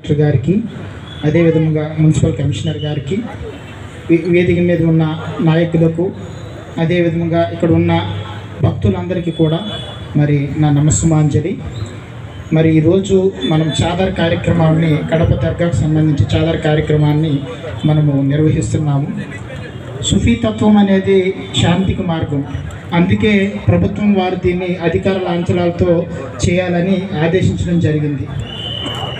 Collector గారికి అదేవిధంగా municipal commissioner గారికి వేదిక మీద ఉన్న నాయకులకు అదేవిధంగా ఇక్కడ ఉన్న భక్తులందరికీ కూడా మరి నా నమస్సుమాంజలి. మరి ఈరోజు మనం చాదర్ కార్యక్రమాన్ని కడప దర్గాకు సంబంధించి చాదర్ కార్యక్రమాన్ని మనము నిర్వహిస్తున్నాము. సుఫీ తత్వం అనేది శాంతికి మార్గం. అందుకే ప్రభుత్వం వారు దీన్ని అధికార లాంఛనాలతో చేయాలని ఆదేశించడం జరిగింది.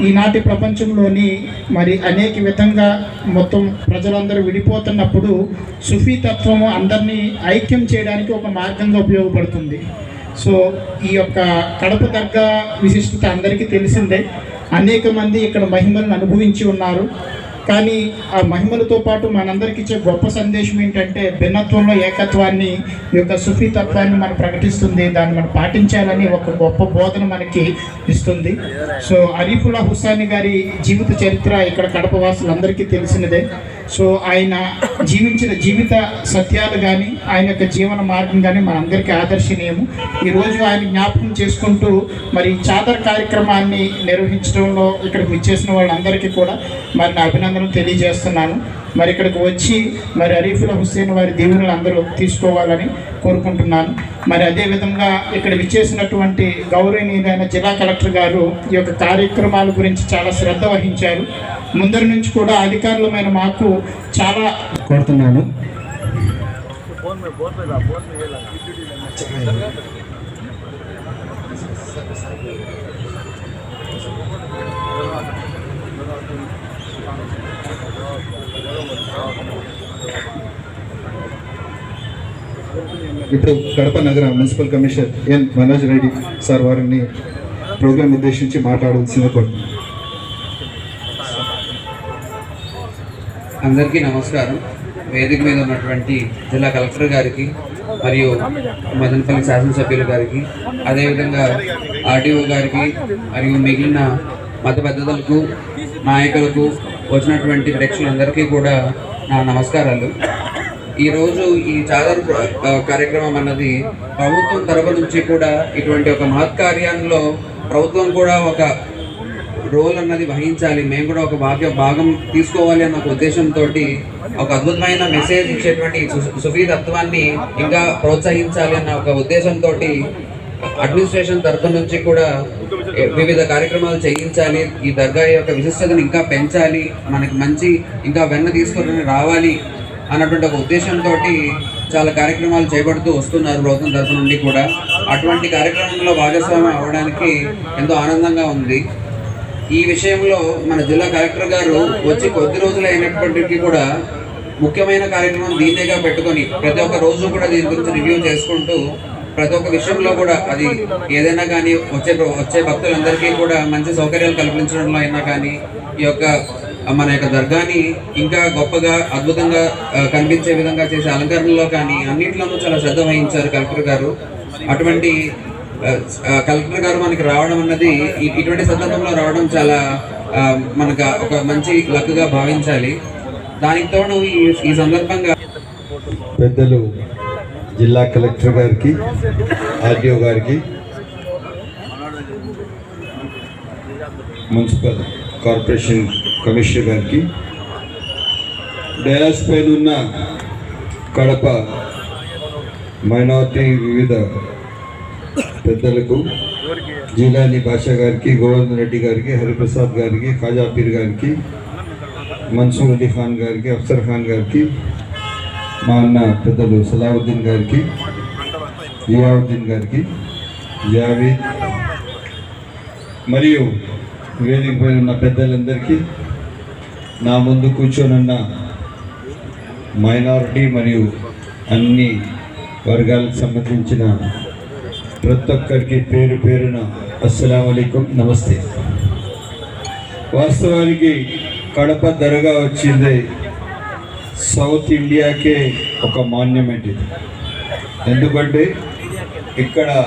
ఈనాటి ప్రపంచంలోని మరి అనేక విధంగా మొత్తం ప్రజలందరూ విడిపోతున్నప్పుడు సుఫీ తత్వము అందరినీ ఐక్యం చేయడానికి ఒక మార్గంగా ఉపయోగపడుతుంది. సో ఈ యొక్క కడప దర్గా విశిష్టత అందరికీ తెలిసిందే. అనేక మంది ఇక్కడ మహిమలను అనుభవించి ఉన్నారు. కానీ ఆ మహిమలతో పాటు మనందరికి ఇచ్చే గొప్ప సందేశం ఏంటంటే భిన్నత్వంలో ఏకత్వాన్ని ఈ యొక్క సుఫీ తత్వాన్ని మనం ప్రకటిస్తుంది దాన్ని మనం పాటించాలని ఒక గొప్ప బోధన మనకి ఇస్తుంది. సో అరీఫుల్లా హుస్సాని గారి జీవిత చరిత్ర ఇక్కడ కడప వాసులందరికీ తెలిసినదే. సో ఆయన జీవించిన జీవిత సత్యాలు కానీ ఆయన యొక్క జీవన మార్గం కానీ మనందరికీ ఆదర్శనీయము. ఈరోజు ఆయన జ్ఞాపకం చేసుకుంటూ మరి చాదర్ కార్యక్రమాన్ని నిర్వహించడంలో ఇక్కడికి విచ్చేసిన వాళ్ళందరికీ కూడా మరి నా అభినందనలు తెలియజేస్తున్నాను. మరి ఇక్కడికి వచ్చి మరి అరీఫుల్ హుస్సేన్ వారి దీవెనలు అందరూ తీసుకోవాలని కోరుకుంటున్నాను. మరి అదేవిధంగా ఇక్కడ విచ్చేసినటువంటి గౌరవనీయులైన జిల్లా కలెక్టర్ గారు ఈ యొక్క కార్యక్రమాల గురించి చాలా శ్రద్ధ వహించారు. ముందరి నుంచి కూడా అధికారులమైన మాకు చాలా కోరుతున్నాను. ఇప్పుడు కడప నగర municipal commissioner N Manoj Reddy sir వారిని ప్రోగ్రాం ఉద్దేశించి మాట్లాడవలసింది కోరుతున్నాను అందరికీ నమస్కారం. వేదిక మీద ఉన్నటువంటి జిల్లా కలెక్టర్ గారికి మరియు మదనపల్లి శాసనసభ్యుల గారికి అదేవిధంగా ఆర్టీఓ గారికి మరియు మిగిలిన మత పెద్దలకు నాయకులకు వచ్చినటువంటి ప్రేక్షకులందరికీ కూడా నా నమస్కారాలు. ఈరోజు ఈ చాదర్ కార్యక్రమం అన్నది ప్రభుత్వం తరపు నుంచి కూడా ఇటువంటి ఒక మహత్ కార్యంలో ప్రభుత్వం కూడా ఒక రోల్ అన్నది వహించాలి. మేము కూడా ఒక భాగ్య భాగం తీసుకోవాలి అన్న ఒక ఉద్దేశంతో ఒక అద్భుతమైన మెసేజ్ ఇచ్చేటువంటి సు- సుఫీ తత్వాన్ని ఇంకా ప్రోత్సహించాలి అన్న ఒక ఉద్దేశంతో అడ్మినిస్ట్రేషన్ తరఫు నుంచి కూడా వివిధ కార్యక్రమాలు చేయించాలి. ఈ దర్గా యొక్క విశిష్టతను ఇంకా పెంచాలి. మనకి మంచి ఇంకా వెన్న తీసుకొని రావాలి అన్నటువంటి ఒక ఉద్దేశంతో చాలా కార్యక్రమాలు చేపడుతూ వస్తున్నారు ప్రభుత్వం తరఫు నుండి కూడా. అటువంటి కార్యక్రమంలో భాగస్వామ్యం అవ్వడానికి ఎంతో ఆనందంగా ఉంది. ఈ విషయంలో మన జిల్లా కలెక్టర్ గారు వచ్చి కొద్ది రోజులు అయినప్పటికీ కూడా ముఖ్యమైన కార్యక్రమం దీన్నేగా పెట్టుకొని ప్రతి ఒక్క రోజు కూడా దీని గురించి రివ్యూ చేసుకుంటూ ప్రతి ఒక్క విషయంలో కూడా అది ఏదైనా కానీ వచ్చే వచ్చే భక్తులందరికీ కూడా మంచి సౌకర్యాలు కల్పించడంలో అయినా కానీ ఈ యొక్క మన యొక్క దర్గాని ఇంకా గొప్పగా అద్భుతంగా కనిపించే విధంగా చేసే అలంకరణలో కానీ అన్నింటిలోనూ చాలా శ్రద్ధ వహించారు కలెక్టర్ గారు. అటువంటి కలెక్టర్ గారు మనకి రావడం అన్నది ఈ- ఇటువంటి సందర్భంలో రావడం చాలా మనకు ఒక మంచి లక్గా భావించాలి. దానికి తోడు ఈ ఈ సందర్భంగా పెద్దలు జిల్లా కలెక్టర్ గారికి ఆర్డీఓ గారికి మున్సిపల్ కార్పొరేషన్ కమిషనర్ గారికి డయాస్ పైన ఉన్న కడప మైనార్టీ వివిధ పెద్దలకు జీలాని భాషా గారికి గోవర్ధన్ రెడ్డి గారికి హరిప్రసాద్ గారికి ఖాజాపీర్ గారికి మన్సూర్ అలీ ఖాన్ గారికి అఫ్సర్ ఖాన్ గారికి మా అన్న పెద్దలు సలావుద్దీన్ గారికి జియావుద్దీన్ గారికి జావీద్ మరియు వేదిక పైన ఉన్న పెద్దలందరికీ నా ముందు కూర్చోనున్న మైనారిటీ మరియు అన్ని వర్గాలకు సంబంధించిన ప్రతి ఒక్కరికి పేరు పేరున అస్సలం అయికం నమస్తే. వాస్తవానికి కడప దరగా వచ్చింది సౌత్ ఇండియాకే ఒక మాన్యుమెంట్ ఇది. ఎందుకంటే ఇక్కడ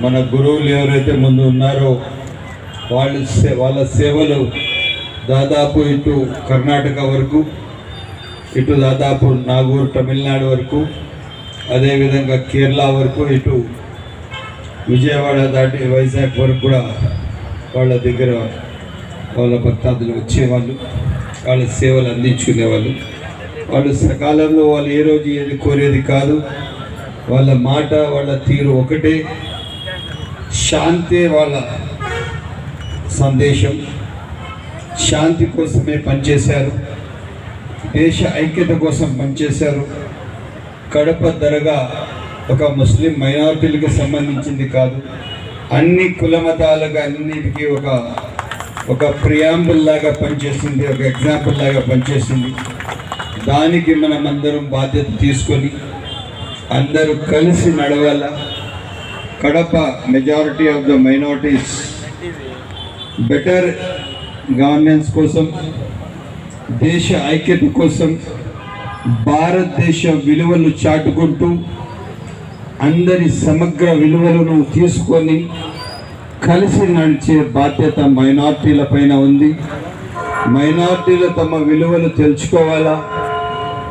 మన గురువులు ఎవరైతే ముందు ఉన్నారో వాళ్ళు సే- వాళ్ళ సేవలు దాదాపు ఇటు కర్ణాటక వరకు ఇటు దాదాపు నాగూర్ తమిళనాడు వరకు అదేవిధంగా కేరళ వరకు ఇటు విజయవాడ దాటి వైజాగ్ వరకు కూడా వాళ్ళ దగ్గర వాళ్ళ భక్తాదులు వచ్చేవాళ్ళు వాళ్ళ సేవలు అందించుకునేవాళ్ళు. వాళ్ళు సకాలంలో వాళ్ళు ఏ రోజు ఏది కోరేది కాదు. వాళ్ళ మాట వాళ్ళ తీరు ఒకటే. శాంతే వాళ్ళ సందేశం. శాంతి కోసమే పనిచేశారు. దేశ ఐక్యత కోసం పనిచేశారు. కడప దరగా ఒక ముస్లిం మైనారిటీలకు సంబంధించింది కాదు. అన్ని కులమతాలుగా అన్నిటికీ ఒక ఒక ప్రియాంబుల్ లాగా పనిచేస్తుంది ఒక ఎగ్జాంపుల్ లాగా పనిచేస్తుంది దానికి మనం అందరం బాధ్యత తీసుకొని అందరూ కలిసి నడవాల. Kadapa majority of the minorities better governance కోసం దేశ ఐక్యత కోసం భారతదేశ విలువలు చాటుకుంటూ అందరి సమగ్ర విలువలను తీసుకొని కలిసి నడిచే బాధ్యత మైనార్టీల పైన ఉంది. మైనార్టీలు తమ విలువలు తెలుసుకోవాలా?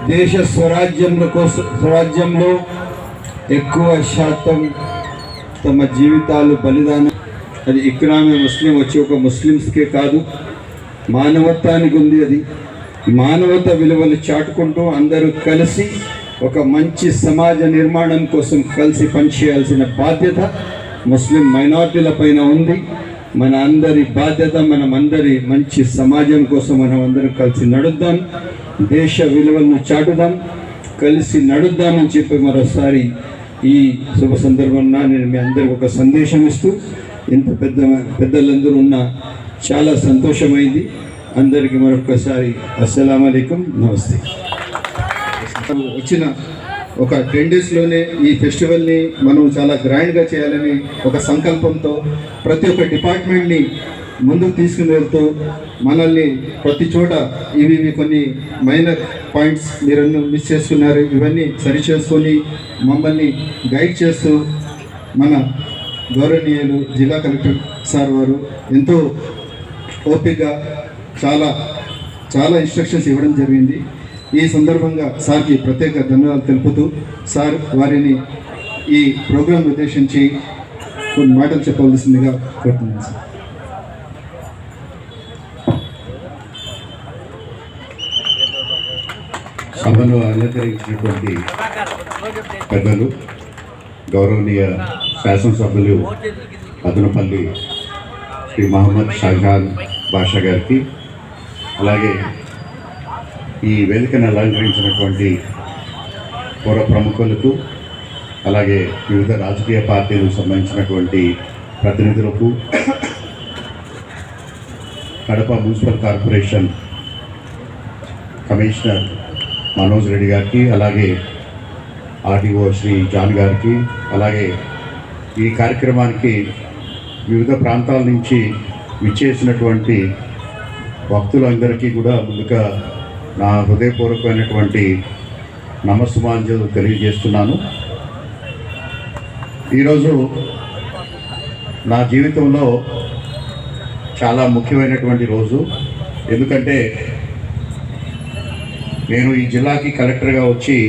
దేశ స్వరాజ్యం కోసం స్వరాజ్యంలో ఎక్కువ శాతం తమ జీవితాలు బలిదానం. అది ఇక్రామే ముస్లిం వచ్చి ఒక ముస్లిమ్స్కే కాదు మానవత్వానికి ఉంది అది. మానవత విలువలు చాటుకుంటూ అందరూ కలిసి ఒక మంచి సమాజ నిర్మాణం కోసం కలిసి పనిచేయాల్సిన బాధ్యత ముస్లిం మైనార్టీల పైన ఉంది. మన అందరి బాధ్యత మనం అందరి మంచి సమాజం కోసం మనం అందరం కలిసి నడుద్దాం. దేశ విలువలను చాటుదాం. కలిసి నడుద్దామని చెప్పి మరోసారి ఈ శుభ సందర్భంగా నేను మీ అందరికి ఒక సందేశం ఇస్తూ ఇంత పెద్ద పెద్దలందరూ ఉన్న చాలా సంతోషమైంది. అందరికీ మరొకసారి అస్సలం అయికం నమస్తే. వచ్చిన ఒక టెన్ డేస్లోనే ఈ ఫెస్టివల్ని మనం చాలా గ్రాండ్గా చేయాలని ఒక సంకల్పంతో ప్రతి ఒక్క డిపార్ట్మెంట్ని ముందుకు తీసుకుని వెళ్తూ మనల్ని ప్రతి చోట ఇవి ఇవి కొన్ని మైనర్ పాయింట్స్ మీరನ್ನು మిస్ చేసుకున్నారు. ఇవన్నీ సరి చేసుకొని మమ్మల్ని గైడ్ చేస్తూ మన గౌరవనీయులు జిల్లా కలెక్టర్ సార్ వారు ఎంతో ఓపికగా చాలా చాలా ఇన్స్ట్రక్షన్స్ ఇవ్వడం జరిగింది. ఈ సందర్భంగా సార్కి ప్రత్యేక ధన్యవాదాలు తెలుపుతూ సార్ వారిని ఈ ప్రోగ్రాం ఉద్దేశించి కొన్ని మాటలు చెప్పవలసిందిగా కోరుతున్నాను సార్. సభను అలంకరించినటువంటి పెద్దలు గౌరవనీయ శాసనసభ్యులు అదనపల్లి శ్రీ మహమ్మద్ షాజహాన్ బాషా గారికి అలాగే ఈ వేదికను అలంకరించినటువంటి పౌర ప్రముఖులకు అలాగే వివిధ రాజకీయ పార్టీలకు సంబంధించినటువంటి ప్రతినిధులకు Kadapa municipal corporation commissioner Manoj Reddy గారికి అలాగే ఆర్డీఓ శ్రీ జాన్ గారికి అలాగే ఈ కార్యక్రమానికి వివిధ ప్రాంతాల నుంచి విచ్చేసినటువంటి భక్తులందరికీ కూడా ముందుగా నా హృదయపూర్వకమైనటువంటి నమస్సుమాంజలు తెలియజేస్తున్నాను. ఈరోజు నా జీవితంలో చాలా ముఖ్యమైనటువంటి రోజు. ఎందుకంటే నేను ఈ జిల్లాకి కలెక్టర్గా వచ్చి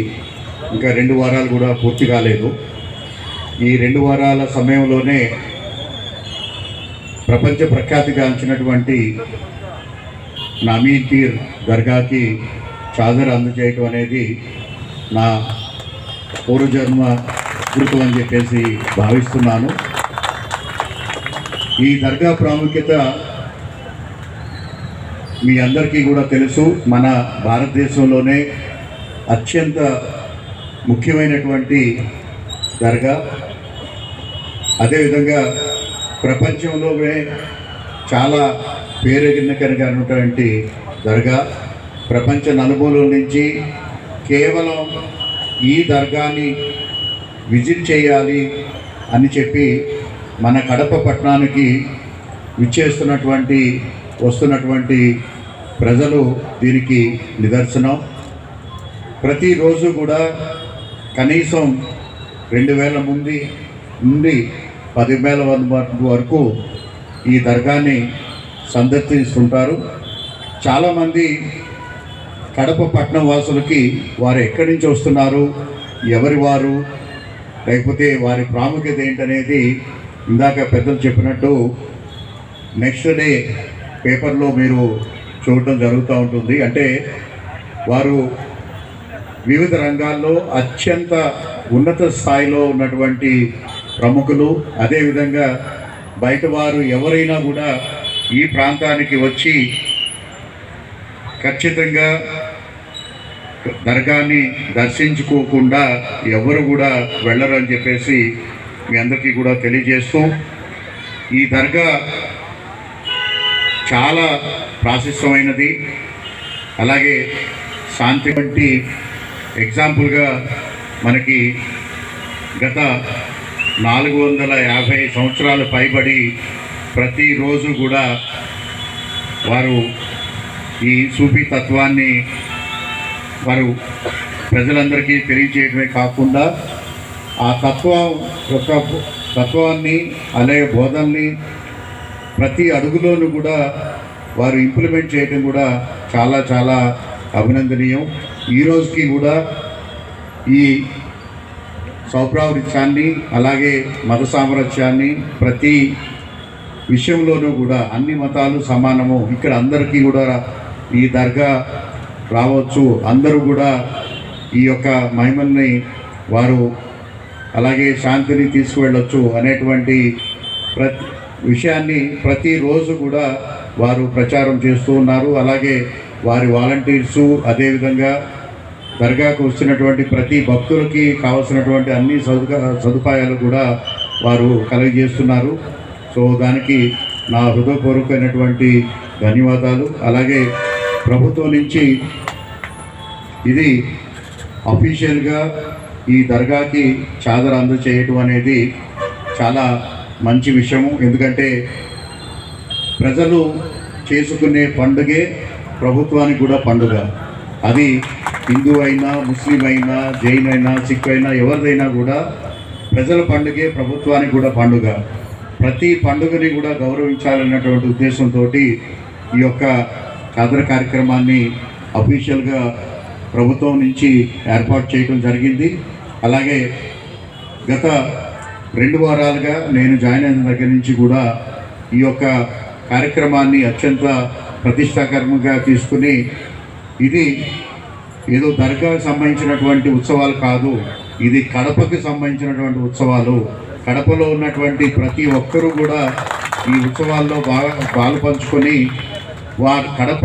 ఇంకా రెండు వారాలు కూడా పూర్తి కాలేదు. ఈ రెండు వారాల సమయంలోనే ప్రపంచ ప్రఖ్యాతిగాంచినటువంటి నామీన్ పీర్ దర్గాకి చాదర్ అందజేయటం అనేది నా పూర్వజన్మ గుర్తు అని చెప్పేసి భావిస్తున్నాను. ఈ దర్గా ప్రాముఖ్యత మీ అందరికీ కూడా తెలుసు. మన భారతదేశంలోనే అత్యంత ముఖ్యమైనటువంటి దర్గా. అదేవిధంగా ప్రపంచంలోనే చాలా పేరెగినకరమైనటువంటి దర్గా ప్రపంచ నలుమూలల నుంచి కేవలం ఈ దర్గాని విజిట్ చేయాలి అని చెప్పి మన కడప పట్టణానికి విచ్చేస్తున్నటువంటి వస్తున్నటువంటి ప్రజలు దీనికి నిదర్శనం. ప్రతిరోజు కూడా కనీసం రెండు వేల మంది నుండి పదివేల వరకు ఈ దర్గాని సందర్శిస్తుంటారు. చాలామంది కడప పట్టణం వాసులకి వారు ఎక్కడి నుంచి వస్తున్నారు ఎవరి వారు లేకపోతే వారి ప్రాముఖ్యత ఏంటనేది ఇందాక పెద్దలు చెప్పినట్టు నెక్స్ట్ డే పేపర్లో మీరు చూడటం జరుగుతూ ఉంటుంది. అంటే వారు వివిధ రంగాల్లో అత్యంత ఉన్నత స్థాయిలో ఉన్నటువంటి ప్రముఖులు. అదేవిధంగా బయట వారు ఎవరైనా కూడా ఈ ప్రాంతానికి వచ్చి ఖచ్చితంగా దర్గాని దర్శించుకోకుండా ఎవరు కూడా వెళ్ళరు అని చెప్పేసి మీ అందరికీ కూడా తెలియజేస్తూ ఈ దర్గా చాలా ప్రాశస్యమైనది అలాగే శాంతి వంటి ఎగ్జాంపుల్గా మనకి గత నాలుగు వందల యాభై సంవత్సరాలు పైబడి ప్రతిరోజు కూడా వారు ఈ సూఫీ తత్వాన్ని వారు ప్రజలందరికీ తెలియజేయడమే కాకుండా ఆ తత్వం యొక్క తత్వాన్ని అలాగే బోధనని ప్రతి అడుగులోనూ కూడా వారు ఇంప్లిమెంట్ చేయడం కూడా చాలా చాలా అభినందనీయం. ఈ రోజుకి కూడా ఈ సౌప్రావృత్యాన్ని అలాగే మత సామరస్యాన్ని ప్రతి విషయంలోనూ కూడా అన్ని మతాలు సమానము. ఇక్కడ అందరికీ కూడా ఈ దర్గా రావచ్చు. అందరూ కూడా ఈ యొక్క మహిమల్ని వారు అలాగే శాంతిని తీసుకువెళ్ళొచ్చు అనేటువంటి ప్రతి విషయాన్ని ప్రతిరోజు కూడా వారు ప్రచారం చేస్తూ ఉన్నారు. అలాగే వారి వాలంటీర్సు అదేవిధంగా దర్గాకు వచ్చినటువంటి ప్రతి భక్తులకి కావలసినటువంటి అన్ని సదుపాయాలు కూడా వారు కలుగజేస్తున్నారు. సో దానికి నా హృదయపూర్వకమైనటువంటి ధన్యవాదాలు. అలాగే ప్రభుత్వం నుంచి ఇది అఫీషియల్గా ఈ దర్గాకి చాదర అందచేయటం అనేది చాలా మంచి విషయము. ఎందుకంటే ప్రజలు చేసుకునే పండుగే ప్రభుత్వానికి కూడా పండుగ. అది హిందూ అయినా ముస్లిం అయినా జైన్ అయినా సిక్ అయినా ఎవరిదైనా కూడా ప్రజల పండుగే ప్రభుత్వానికి కూడా పండుగ. ప్రతి పండుగని కూడా గౌరవించాలన్నటువంటి ఉద్దేశంతో ఈ యొక్క కథన కార్యక్రమాన్ని అఫీషియల్గా ప్రభుత్వం నుంచి ఏర్పాటు చేయడం జరిగింది. అలాగే గత రెండు వారాలుగా నేను జాయిన్ అయిన దగ్గర నుంచి కూడా ఈ యొక్క కార్యక్రమాన్ని అత్యంత ప్రతిష్టాకరంగా తీసుకుని ఇది ఏదో దర్గాకు సంబంధించినటువంటి ఉత్సవాలు కాదు ఇది కడపకి సంబంధించినటువంటి ఉత్సవాలు కడపలో ఉన్నటువంటి ప్రతి ఒక్కరూ కూడా ఈ ఉత్సవాల్లో బాగా పాలు పంచుకొని వారు కడప